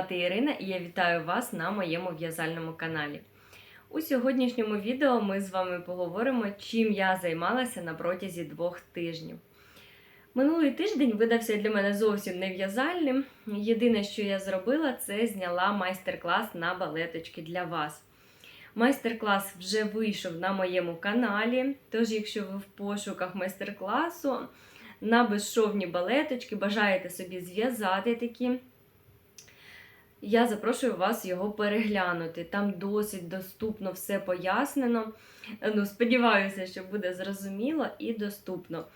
звати Ірина і я вітаю вас на моєму в'язальному каналі. У сьогоднішньому відео ми з вами поговоримо, чим я займалася на протязі двох тижнів. Минулий тиждень видався для мене зовсім не в'язальним. Єдине, що я зробила, це зняла майстер-клас на балеточки для вас. Майстер-клас вже вийшов на моєму каналі. Тож, якщо ви в пошуках майстер-класу на безшовні балеточки, бажаєте собі зв'язати такі, я запрошую вас його переглянути. Там досить доступно все пояснено. Ну, сподіваюся, що буде зрозуміло і доступно.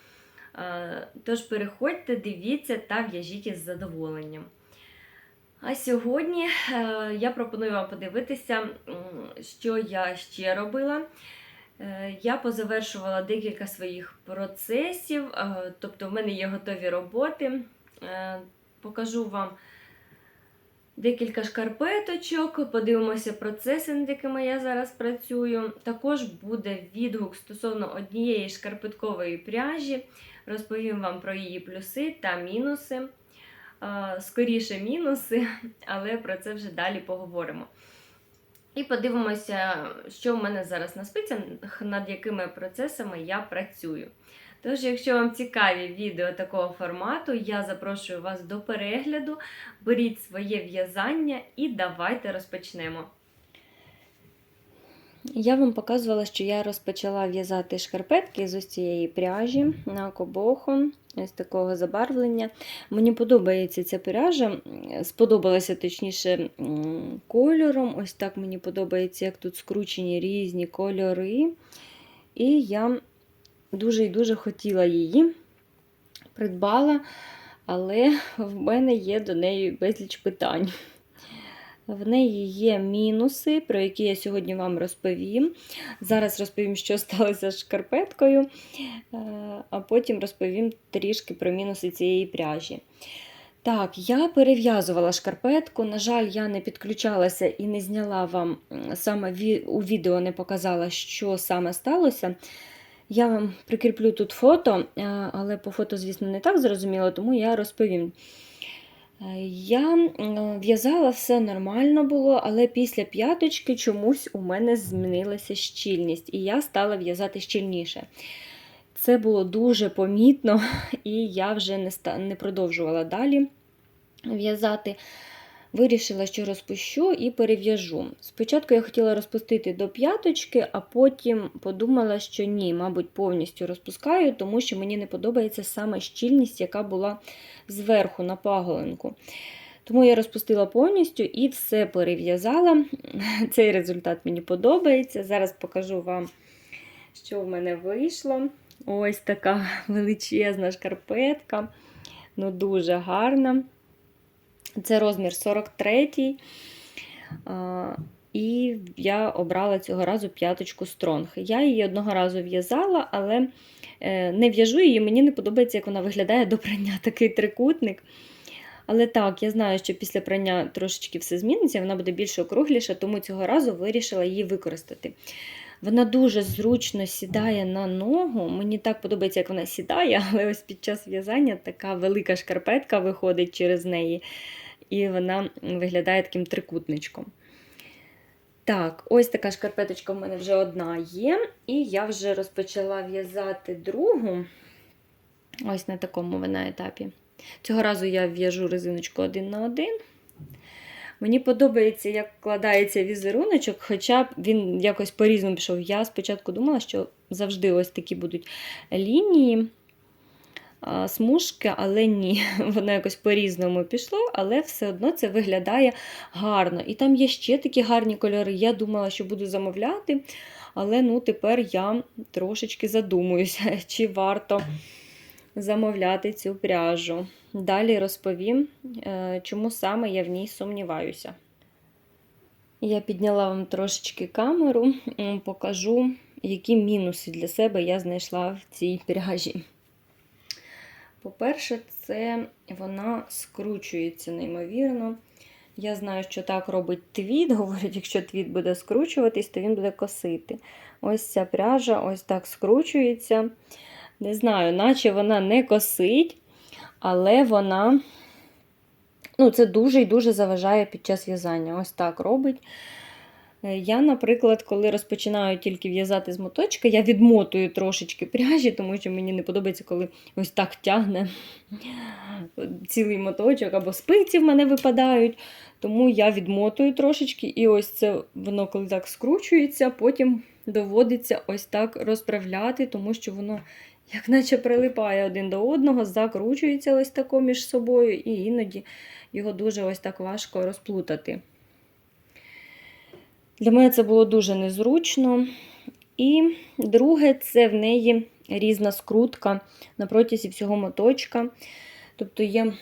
Е, Тож переходьте, дивіться та в'яжіть із задоволенням. А сьогодні е, я пропоную вам подивитися, що я ще робила. Е, Я позавершувала декілька своїх процесів, тобто в мене є готові роботи. Покажу вам декілька шкарпеточок, подивимося процеси, над якими я зараз працюю. Також буде відгук стосовно однієї шкарпеткової пряжі. Розповім вам про її плюси та мінуси. Скоріше мінуси, але про це вже далі поговоримо. І подивимося, що в мене зараз на спицях, над якими процесами я працюю. Тож, якщо вам цікаві відео такого формату, я запрошую вас до перегляду. Беріть своє в'язання і давайте розпочнемо. Я вам показувала, що я розпочала в'язати шкарпетки з ось цієї пряжі на кобохо, ось такого забарвлення. Мені подобається ця пряжа, сподобалася точніше кольором. Ось так мені подобається, як тут скручені різні кольори. І я дуже і дуже хотіла її, придбала, але в мене є до неї безліч питань. В неї є мінуси, про які я сьогодні вам розповім. Зараз розповім, що сталося з шкарпеткою, е, а потім розповім трішки про мінуси цієї пряжі. Так, я перев'язувала шкарпетку. На жаль, я не підключалася і не зняла вам саме у відео, не показала, що саме сталося. Я вам прикріплю тут фото, е, але по фото, звісно, не так зрозуміло, тому я розповім. Я в'язала все нормально було, але після п'яточки чомусь у мене змінилася щільність, і я стала в'язати щільніше. Це було дуже помітно, і я вже не, продовжувала далі в'язати. Вирішила, що розпущу і перев'яжу. Спочатку я хотіла розпустити до п'яточки, а потім подумала, що ні, мабуть, повністю розпускаю, тому що мені не подобається саме щільність, яка була зверху на паголинку. Тому я розпустила повністю і все перев'язала. Цей результат мені подобається. Зараз покажу вам, що в мене вийшло. Ось така величезна шкарпетка. Ну, дуже гарна. Це розмір 43 і я обрала цього разу п'яточку стронг. Я її одного разу в'язала, але е, не в'яжу її, мені не подобається, як вона виглядає до прання такий трикутник. Але так, я знаю, що після прання трошечки все зміниться, вона буде більш округліша, тому цього разу вирішила її використати. Вона дуже зручно сідає на ногу. Мені так подобається, як вона сідає, але ось під час в'язання така велика шкарпетка виходить через неї і вона виглядає таким трикутничком. Так, ось така шкарпеточка в мене вже одна є, і я вже розпочала в'язати другу. Ось на такому вона етапі. Цього разу я в'яжу резиночку один на один. Мені подобається, як вкладається візеруночок, хоча він якось по-різному пішов. Я спочатку думала, що завжди ось такі будуть лінії смужки, але ні, воно якось по-різному пішло, але все одно це виглядає гарно. І там є ще такі гарні кольори. Я думала, що буду замовляти, але ну, тепер я трошечки задумуюся, чи варто замовляти цю пряжу. Далі розповім, е, чому саме я в ній сумніваюся. Я підняла вам трошечки камеру, покажу, які мінуси для себе я знайшла в цій пряжі. По-перше, це вона скручується неймовірно. Я знаю, що так робить твіт. Говорять, якщо твіт буде скручуватись, то він буде косити. Ось ця пряжа ось так скручується. Не знаю, наче вона не косить, але вона Ну, це дуже і дуже заважає під час в'язання. Ось так робить. Е, Я, наприклад, коли розпочинаю тільки в'язати з моточка, я відмотую трошечки пряжі, тому що мені не подобається, коли ось так тягне цілий моточок, або спиці в мене випадають. Тому я відмотую трошечки, і ось це воно, коли так скручується, потім доводиться ось так розправляти, тому що воно як наче прилипає один до одного, закручується ось тако між собою, і іноді його дуже ось так важко розплутати. Для мене це було дуже незручно. І друге, це в неї різна скрутка на протязі всього моточка. Тобто є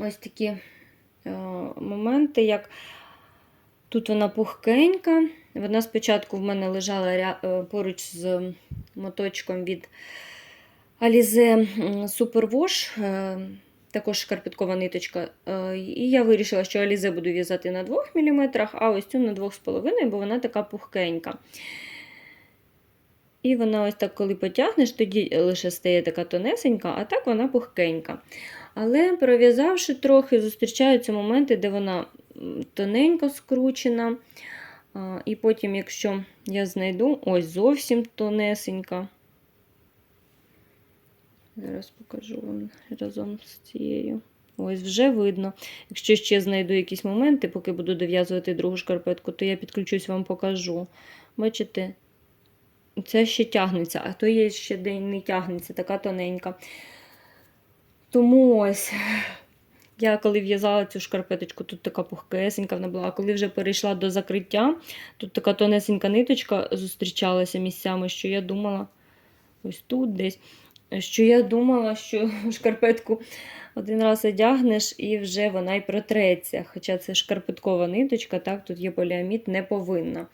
ось такі е, моменти, як тут вона пухкенька. Вона спочатку в мене лежала ря- е, поруч з моточком від Alize Superwash, е, також шкарпеткова ниточка. Е, І я вирішила, що Alize буду в'язати на 2 мм, а ось цю на 2,5 бо вона така пухкенька. І вона ось так, коли потягнеш, тоді лише стає така тонесенька, а так вона пухкенька. Але пров'язавши трохи, зустрічаються моменти, де вона тоненько скручена. І потім, якщо я знайду, ось зовсім тонесенька. Зараз покажу вам разом з цією. Ось вже видно. Якщо ще знайду якісь моменти, поки буду дов'язувати другу шкарпетку, то я підключусь вам покажу. Бачите, це ще тягнеться, а то є ще де не тягнеться, така тоненька. Тому ось. Я коли в'язала цю шкарпеточку, тут така пухкесенька вона була, а коли вже перейшла до закриття, тут така тонесенька ниточка зустрічалася місцями, що я думала, ось тут десь, що я думала, що шкарпетку один раз одягнеш і вже вона й протреться. Хоча це шкарпеткова ниточка, так, тут є поліамід, не повинна.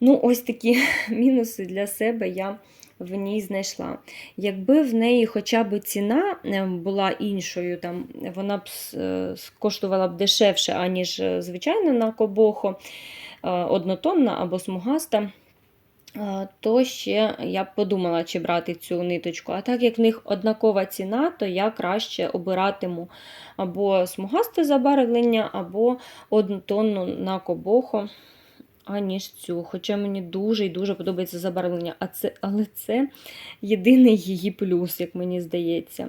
Ну, ось такі мінуси для себе я в ній знайшла. Якби в неї хоча б ціна е, була іншою, там, вона б е, коштувала б дешевше, аніж е, звичайно на кобохо, однотонна або смугаста, то ще я б подумала, чи брати цю ниточку. А так як в них однакова ціна, то я краще обиратиму або смугасте забарвлення, або однотонну на кобохо аніж цю. Хоча мені дуже і дуже подобається забарвлення, а це, але це єдиний її плюс, як мені здається.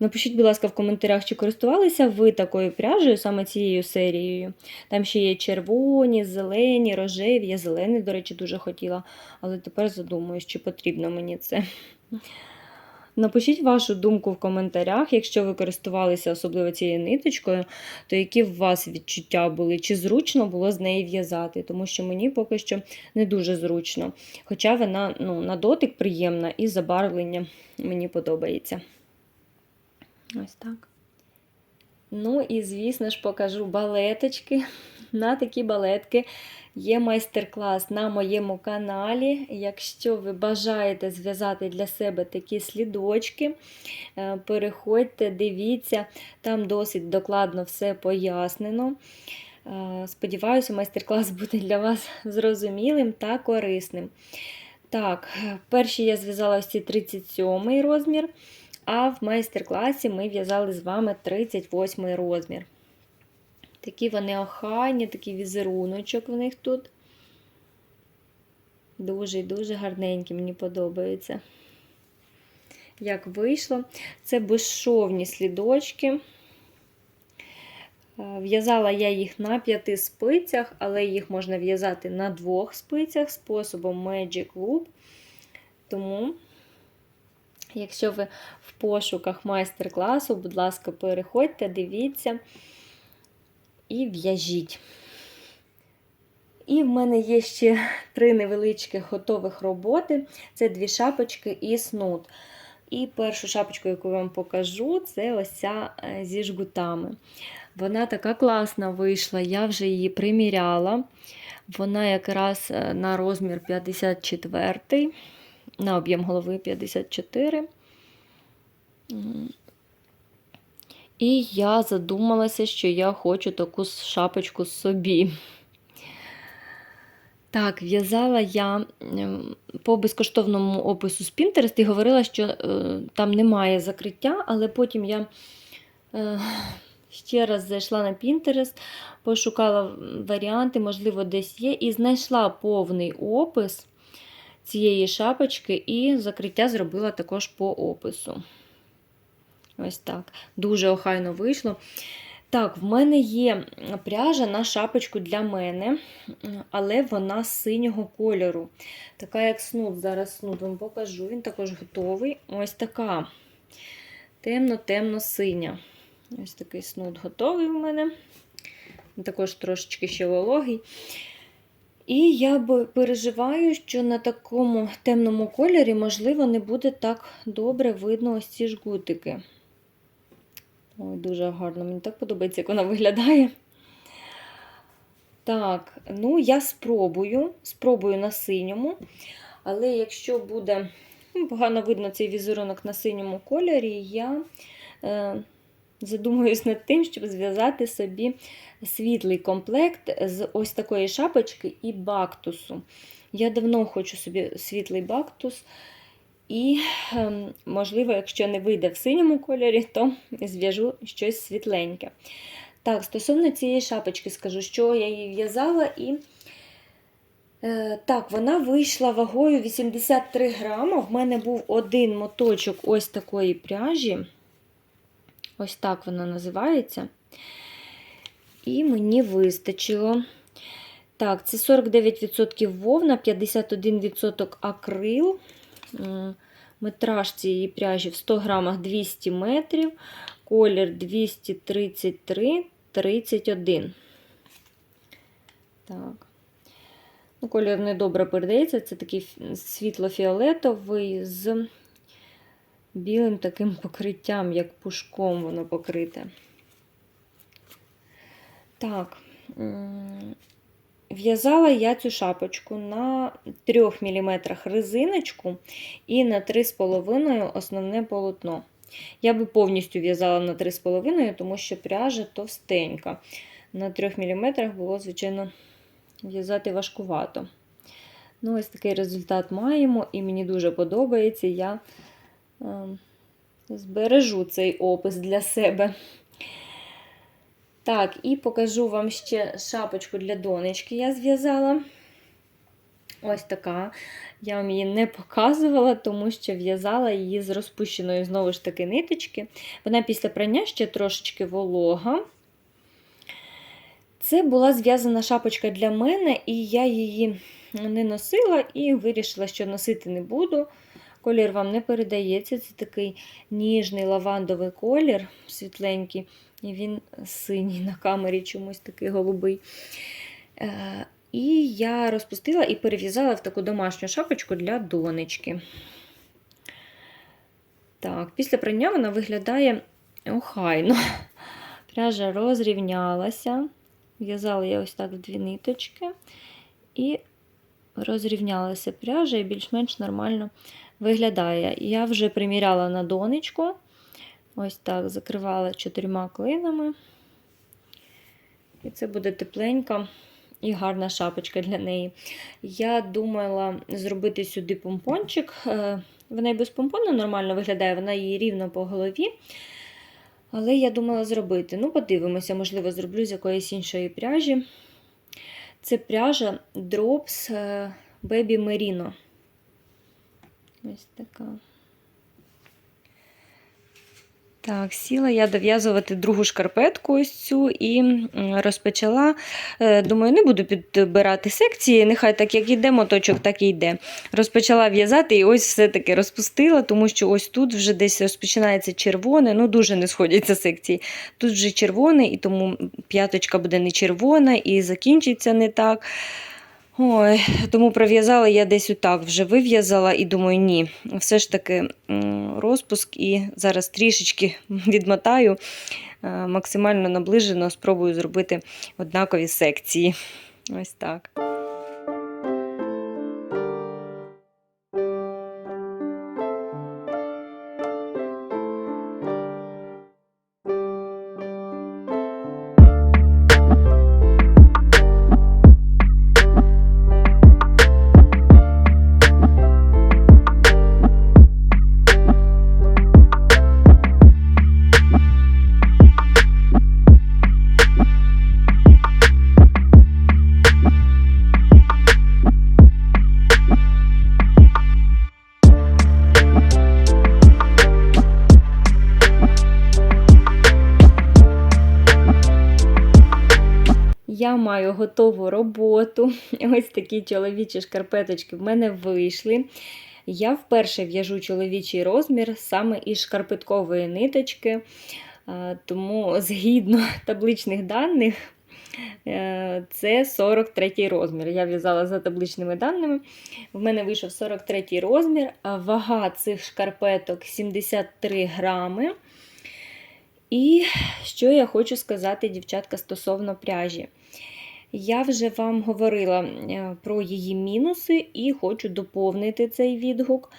Напишіть, будь ласка, в коментарях, чи користувалися ви такою пряжею, саме цією серією. Там ще є червоні, зелені, рожеві. Я зелений, до речі, дуже хотіла, але тепер задумуюсь, чи потрібно мені це. Напишіть вашу думку в коментарях, якщо ви користувалися особливо цією ниточкою, то які в вас відчуття були, чи зручно було з неї в'язати, тому що мені поки що не дуже зручно. Хоча вона ну, на дотик приємна і забарвлення мені подобається. Ось так. Ну і, звісно ж, покажу балеточки. На такі балетки є майстер-клас на моєму каналі. Якщо ви бажаєте зв'язати для себе такі слідочки, е, переходьте, дивіться, там досить докладно все пояснено. Е, Сподіваюся, майстер-клас буде для вас зрозумілим та корисним. Так, перші я зв'язала ось ці 37 розмір. А в майстер-класі ми в'язали з вами 38 розмір. Такі вони охайні, такий візеруночок в них тут. Дуже і дуже гарненькі, мені подобаються. Як вийшло, це безшовні слідочки. В'язала я їх на п'яти спицях, але їх можна в'язати на двох спицях способом Magic Loop. Тому. Якщо ви в пошуках майстер-класу, будь ласка, переходьте, дивіться і в'яжіть. І в мене є ще три невеличкі готових роботи: це дві шапочки і снуд. І першу шапочку, яку я вам покажу, це ось ця зі жгутами. Вона така класна вийшла, я вже її приміряла. Вона якраз на розмір 54 на об'єм голови 54. І я задумалася, що я хочу таку шапочку собі. Так, в'язала я по безкоштовному опису з Pinterest і говорила, що е, там немає закриття, але потім я Е, Ще раз зайшла на Pinterest, пошукала варіанти, можливо, десь є, і знайшла повний опис цієї шапочки, і закриття зробила також по опису. Ось так. Дуже охайно вийшло. Так, в мене є пряжа на шапочку для мене, але вона синього кольору. Така, як снуд. Зараз снуд вам покажу. Він також готовий. Ось така темно-темно-синя. Ось такий снуд готовий в мене. Також трошечки ще вологий. І я переживаю, що на такому темному кольорі, можливо, не буде так добре видно ось ці жгутики. Ой, дуже гарно, мені так подобається, як вона виглядає. Так, ну, я спробую, спробую на синьому, але якщо буде ну, погано видно цей візерунок на синьому кольорі, я е, задумуюсь над тим, щоб зв'язати собі світлий комплект з ось такої шапочки і бактусу. Я давно хочу собі світлий бактус. І, ем, можливо, якщо не вийде в синьому кольорі, то зв'яжу щось світленьке. Так, стосовно цієї шапочки, скажу, що я її в'язала, і е, так, вона вийшла вагою 83 грама. В мене був один моточок ось такої пряжі. Ось так вона називається. І мені вистачило. Так, це 49% вовна, 51% акрил. Метраж цієї пряжі в 100 грамах 200 метрів, колір 233, 31. Так. Ну, Колір недобре передається. Це такий світло-фіолетовий з білим таким покриттям, як пушком воно покрите. Так, В'язала я цю шапочку на 3 мм резиночку і на 3,5 основне полотно. Я би повністю в'язала на 3,5, тому що пряжа товстенька. На 3 мм було, звичайно, в'язати важкувато. Ну, Ось такий результат маємо, і мені дуже подобається. Я збережу цей опис для себе. Так, і покажу вам ще шапочку для донечки я зв'язала. Ось така. Я вам її не показувала, тому що в'язала її з розпущеною знову ж таки ниточки. Вона після прання ще трошечки волога. Це була зв'язана шапочка для мене, і я її не носила і вирішила, що носити не буду. Колір вам не передається. Це такий ніжний лавандовий колір, світленький. І він синій на камері чомусь такий голубий. Е, і я розпустила і перев'язала в таку домашню шапочку для донечки. Так, Після прання вона виглядає охайно. Пряжа розрівнялася. В'язала я ось так в дві ниточки. І розрівнялася пряжа і більш-менш нормально виглядає. Я вже приміряла на донечку. Ось так закривала чотирма клинами. І це буде тепленька і гарна шапочка для неї. Я думала зробити сюди помпончик. Е, вона і без помпону нормально виглядає, вона її рівно по голові. Але я думала зробити. Ну, подивимося, можливо, зроблю з якоїсь іншої пряжі. Це пряжа Drops е, Baby Merino. Ось така. Так, сіла я дов'язувати другу шкарпетку ось цю і розпочала. Е, думаю, не буду підбирати секції, нехай так як йде, моточок, так і йде. Розпочала в'язати і ось все-таки розпустила, тому що ось тут вже десь розпочинається червоне, ну дуже не сходяться секції. Тут вже червоне, і тому п'яточка буде не червона і закінчиться не так. Ой, Тому прив'язала я десь отак вже вив'язала і думаю, ні, все ж таки розпуск і зараз трішечки відмотаю, е, максимально наближено спробую зробити однакові секції. Ось так. Роботу. Ось такі чоловічі шкарпеточки в мене вийшли. Я вперше в'яжу чоловічий розмір саме із шкарпеткової ниточки, Е, тому згідно табличних даних. е, Це 43 розмір. Я в'язала за табличними даними. В мене вийшов 43 розмір, вага цих шкарпеток 73 грами. І що я хочу сказати, дівчатка, стосовно пряжі. Я вже вам говорила е, про її мінуси і хочу доповнити цей відгук.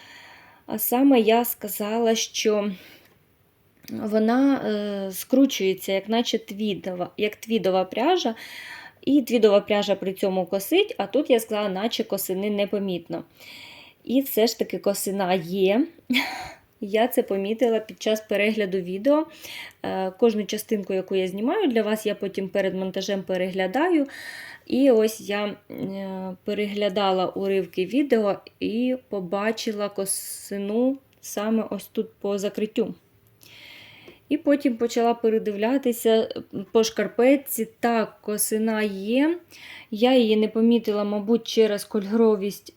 А саме я сказала, що вона е, скручується, як наче твідова, як твідова пряжа, і твідова пряжа при цьому косить, а тут я сказала, наче косини непомітно. І все ж таки косина є. Я це помітила під час перегляду відео. Е, Кожну частинку, яку я знімаю для вас, я потім перед монтажем переглядаю. І ось я е, переглядала уривки відео і побачила косину саме ось тут по закриттю. І потім почала передивлятися по шкарпетці. Так, косина є. Я її не помітила, мабуть, через кольоровість,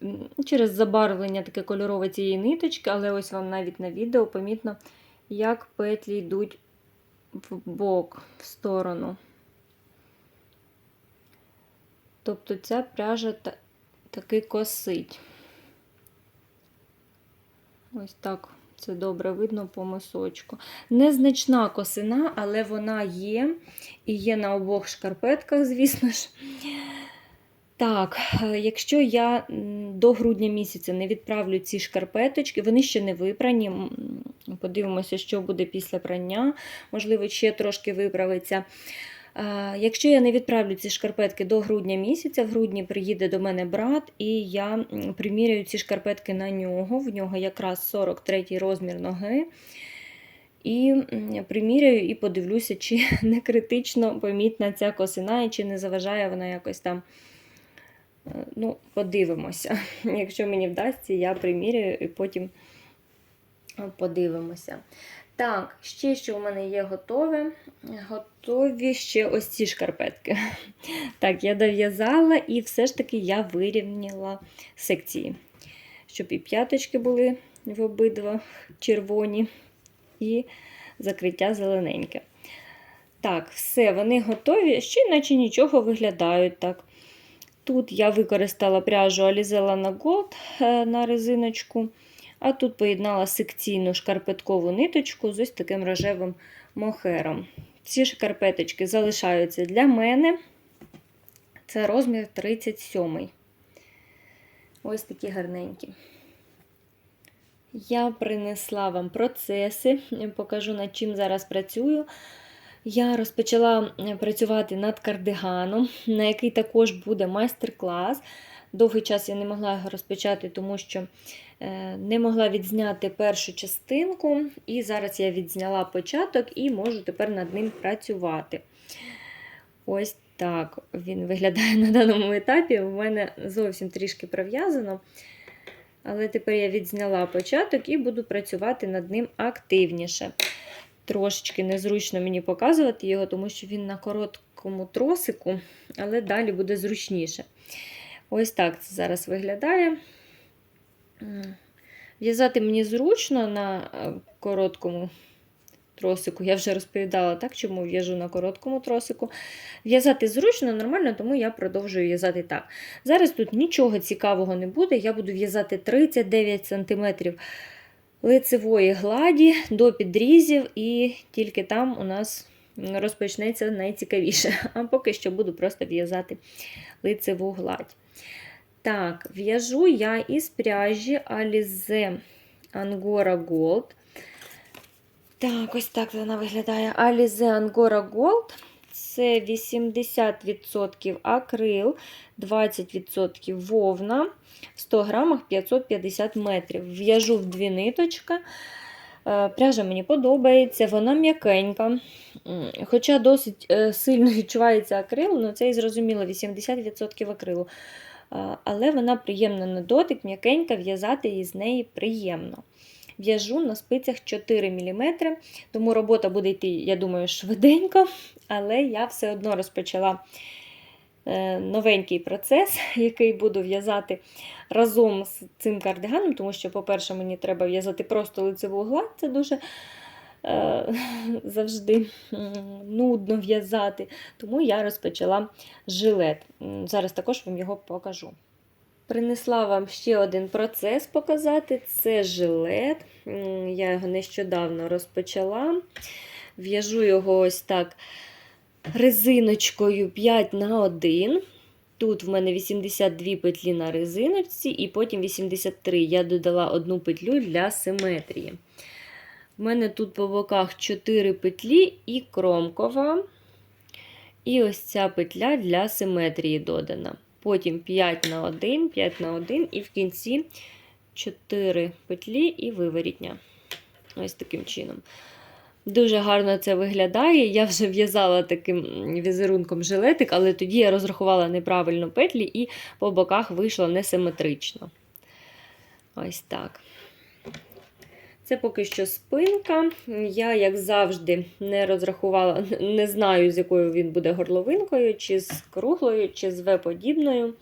через забарвлення таке кольорове цієї ниточки, але ось вам навіть на відео помітно, як петлі йдуть в бок, в сторону. Тобто ця пряжа та, таки косить. Ось так це добре видно по мисочку. Незначна косина, але вона є. І є на обох шкарпетках, звісно ж. Так, е, якщо я до грудня місяця не відправлю ці шкарпеточки, вони ще не випрані. Подивимося, що буде після прання. Можливо, ще трошки виправиться. Якщо я не відправлю ці шкарпетки до грудня місяця, в грудні приїде до мене брат, і я приміряю ці шкарпетки на нього. В нього якраз 43 розмір ноги. І приміряю і подивлюся, чи не критично помітна ця косина, і чи не заважає вона якось там. Е, Ну, подивимося. Якщо мені вдасться, я приміряю і потім е, подивимося. Так, ще що у мене є готове. Готові ще ось ці шкарпетки. Так, я дов'язала і все ж таки я вирівняла секції, щоб і п'яточки були в обидва червоні, і закриття зелененьке. Так, все, вони готові, ще наче нічого виглядають так. Тут я використала пряжу Alizella Gold е, на резиночку. А тут поєднала секційну шкарпеткову ниточку з ось таким рожевим мохером. Ці шкарпеточки залишаються для мене. Це розмір 37. Ось такі гарненькі. Я принесла вам процеси, покажу, над чим зараз працюю. Я розпочала працювати над кардиганом, на який також буде майстер-клас. Довгий час я не могла його розпочати, тому що е, не могла відзняти першу частинку. І зараз я відзняла початок і можу тепер над ним працювати. Ось так він виглядає на даному етапі. У мене зовсім трішки пров'язано. Але тепер я відзняла початок і буду працювати над ним активніше. Трошечки незручно мені показувати його, тому що він на короткому тросику, але далі буде зручніше. Ось так це зараз виглядає. В'язати мені зручно на е, короткому тросику. Я вже розповідала, так, чому в'яжу на короткому тросику. В'язати зручно, нормально, тому я продовжую в'язати так. Зараз тут нічого цікавого не буде. Я буду в'язати 39 см лицевої гладі до підрізів, і тільки там у нас розпочнеться найцікавіше. А поки що буду просто в'язати лицеву гладь. Так, в'яжу я із пряжі Alize Angora Gold. Так, ось так вона виглядає. Alize Angora Gold. Це 80% акрил, 20% вовна, в 100 грамах 550 метрів. В'яжу в дві ниточки. Е, Пряжа мені подобається, вона м'якенька. Хоча досить е, сильно відчувається акрил, але це і зрозуміло, 80% акрилу. Але вона приємна на дотик, м'якенька, в'язати із неї приємно. В'яжу на спицях 4 мм, тому робота буде йти, я думаю, швиденько, але я все одно розпочала е, новенький процес, який буду в'язати разом з цим кардиганом, тому що, по-перше, мені треба в'язати просто лицеву гладь, це дуже завжди нудно в'язати. Тому я розпочала жилет. Зараз також вам його покажу. Принесла вам ще один процес показати. Це жилет. Я його нещодавно розпочала. В'яжу його ось так резиночкою 5 на 1. Тут в мене 82 петлі на резиночці, і потім 83. Я додала одну петлю для симетрії. В мене тут по боках 4 петлі і кромкова. І ось ця петля для симетрії додана. Потім 5 на 1, 5 на 1, і в кінці 4 петлі і виворітня. Ось таким чином. Дуже гарно це виглядає. Я вже в'язала таким візерунком жилетик, але тоді я розрахувала неправильно петлі і по боках вийшло несиметрично. Ось так. Це поки що спинка. Я, як завжди, не розрахувала, не знаю, з якою він буде горловинкою, чи з круглою, чи з В-подібною.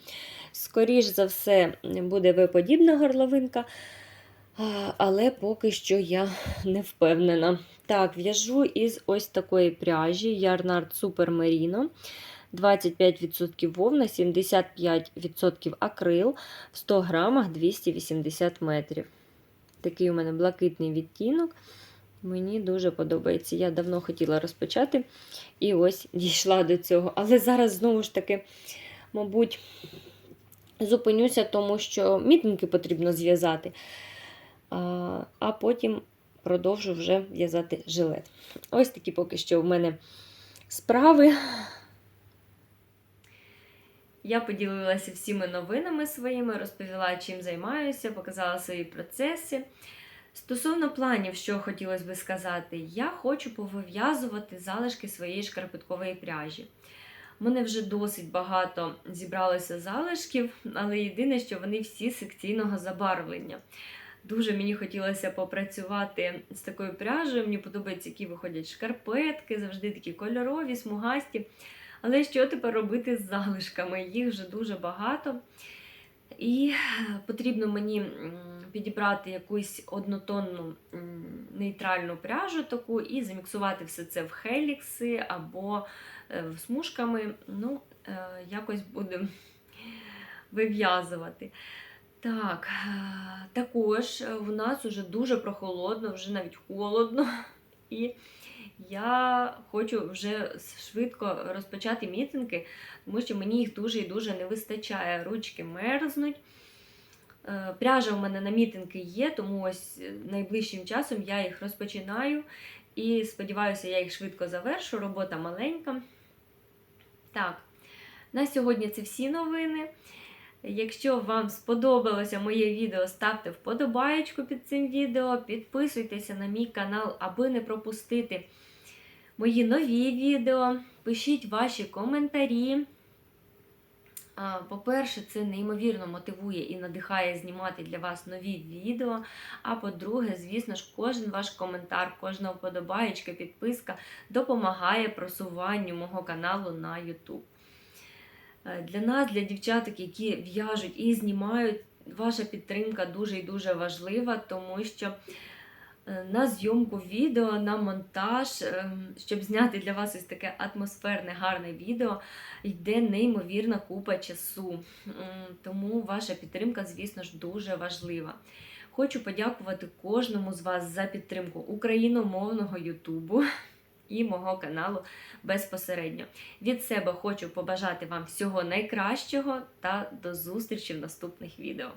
Скоріш за все, буде В-подібна горловинка, але поки що я не впевнена. Так, в'яжу із ось такої пряжі Yarnard Super Merino. 25% вовна, 75% акрил, в 100 грамах 280 метрів. Такий у мене блакитний відтінок. Мені дуже подобається. Я давно хотіла розпочати і ось дійшла до цього. Але зараз, знову ж таки, мабуть, зупинюся, тому що мітинги потрібно зв'язати, а, потім продовжу вже в'язати жилет. Ось такі поки що в мене справи. Я поділилася всіми новинами своїми, розповіла, чим займаюся, показала свої процеси. Стосовно планів, що хотілося би сказати, я хочу повив'язувати залишки своєї шкарпеткової пряжі. У мене вже досить багато зібралося залишків, але єдине, що вони всі секційного забарвлення. Дуже мені хотілося попрацювати з такою пряжею. Мені подобається, які виходять шкарпетки, завжди такі кольорові, смугасті. Але що тепер робити з залишками? Їх вже дуже багато. І потрібно мені підібрати якусь однотонну нейтральну пряжу таку і заміксувати все це в хелікси або в смужками. Ну, якось будемо вив'язувати. Так, також у нас вже дуже прохолодно, вже навіть холодно. І я хочу вже швидко розпочати мітинги, тому що мені їх дуже і дуже не вистачає. Ручки мерзнуть. Пряжа у мене на мітинги є, тому ось найближчим часом я їх розпочинаю. І сподіваюся, я їх швидко завершу. Робота маленька. Так, на сьогодні це всі новини. Якщо вам сподобалося моє відео, ставте вподобаєчку під цим відео, підписуйтеся на мій канал, аби не пропустити мої нові відео. Пишіть ваші коментарі. По-перше, це неймовірно мотивує і надихає знімати для вас нові відео. А по-друге, звісно ж, кожен ваш коментар, кожна вподобаєчка, підписка допомагає просуванню мого каналу на YouTube. Для нас, для дівчаток, які в'яжуть і знімають, ваша підтримка дуже і дуже важлива, тому що на зйомку відео, на монтаж, щоб зняти для вас ось таке атмосферне, гарне відео, йде неймовірна купа часу. Тому ваша підтримка, звісно ж, дуже важлива. Хочу подякувати кожному з вас за підтримку україномовного Ютубу і мого каналу безпосередньо. Від себе хочу побажати вам всього найкращого та до зустрічі в наступних відео.